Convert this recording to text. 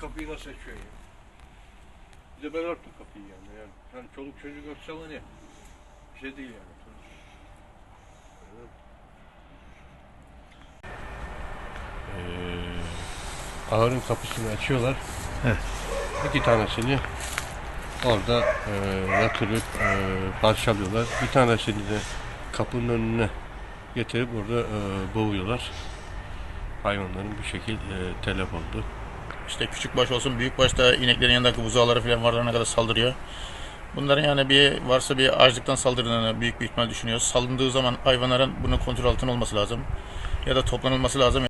kapıyı nasıl açıyor ya? Bir de ben örttüm kapıyı yani. yani. Sen çoluk çocuk örtse ya. Bir şey değil yani. Ee, ahırın kapısını açıyorlar. Evet. İki tanesini orada e, yatırıp e, parçalıyorlar. Bir tanesini de kapının önüne getirip orada e, boğuyorlar. Hayvanların bir şekil e, telef oldu. İşte küçük baş olsun büyük baş da ineklerin yanındaki buzağları falan varlarına kadar saldırıyor. Bunların yani bir varsa bir açlıktan saldırdığını büyük bir ihtimal düşünüyoruz. Salındığı zaman hayvanların bunu kontrol altına olması lazım. Ya da toplanılması lazım.